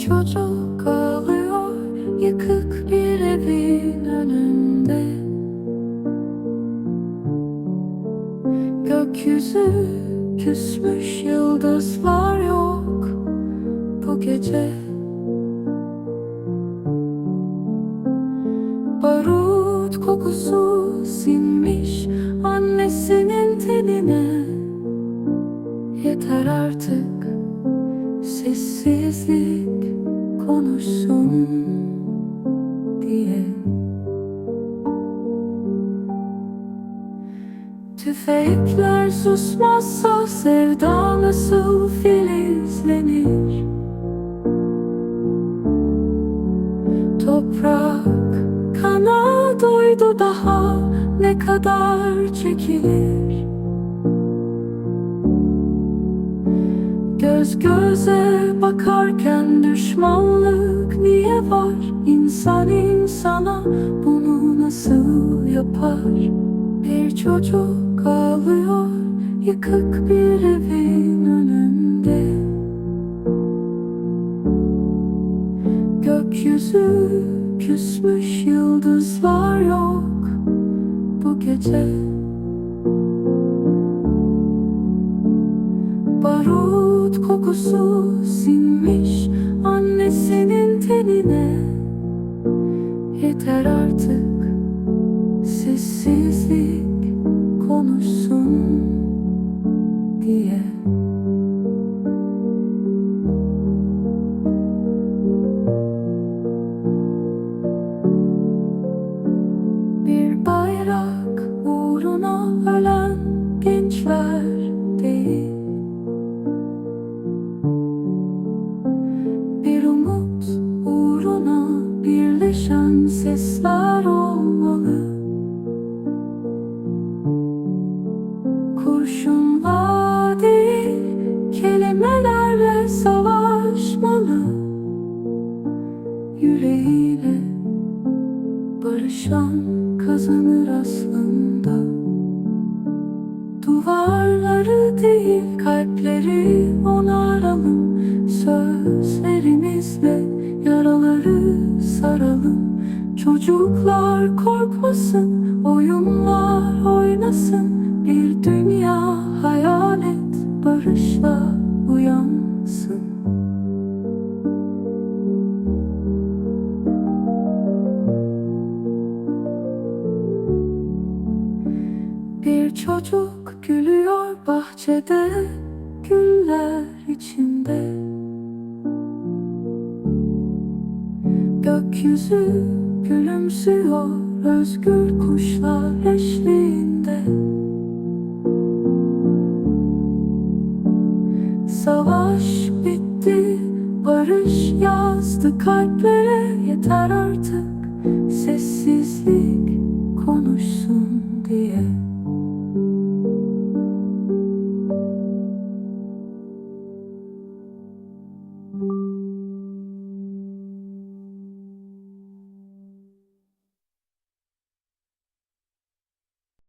çocuk ağlıyor Yıkık bir evin önünde. Gökyüzü küsmüş yıldızlar yok Bu gece. Barut kokusu sinmiş annesinin tenine Yeter artık sessizlik konuşsun diye Tüfekler susmazsa sevda nasıl filizlenir? Toprak kana doydu daha ne kadar çekilir? Göz göze bakarken düşmanlık niye var? İnsan insana bunu nasıl yapar? Bir çocuk ağlıyor yıkık bir evin önünde Gökyüzü küsmüş yıldızlar yok bu gece kokusu sinmiş. Annesinin tenine kelimelerle savaşmalı Yüreğiyle barışan kazanır aslında. Duvarları değil kalpleri onaralım Sözlerimizle yaraları saralım. Çocuklar korkmasın, oyunlar oynasın Bir dünya hayal et, barışla uyansın Çocuk gülüyor bahçede Güller içinde. Gökyüzü gülümsüyor Özgür kuşlar eşliğinde. Savaş bitti Barış yazdı kalplere Yeter artık Sessizlik konuşsun diye.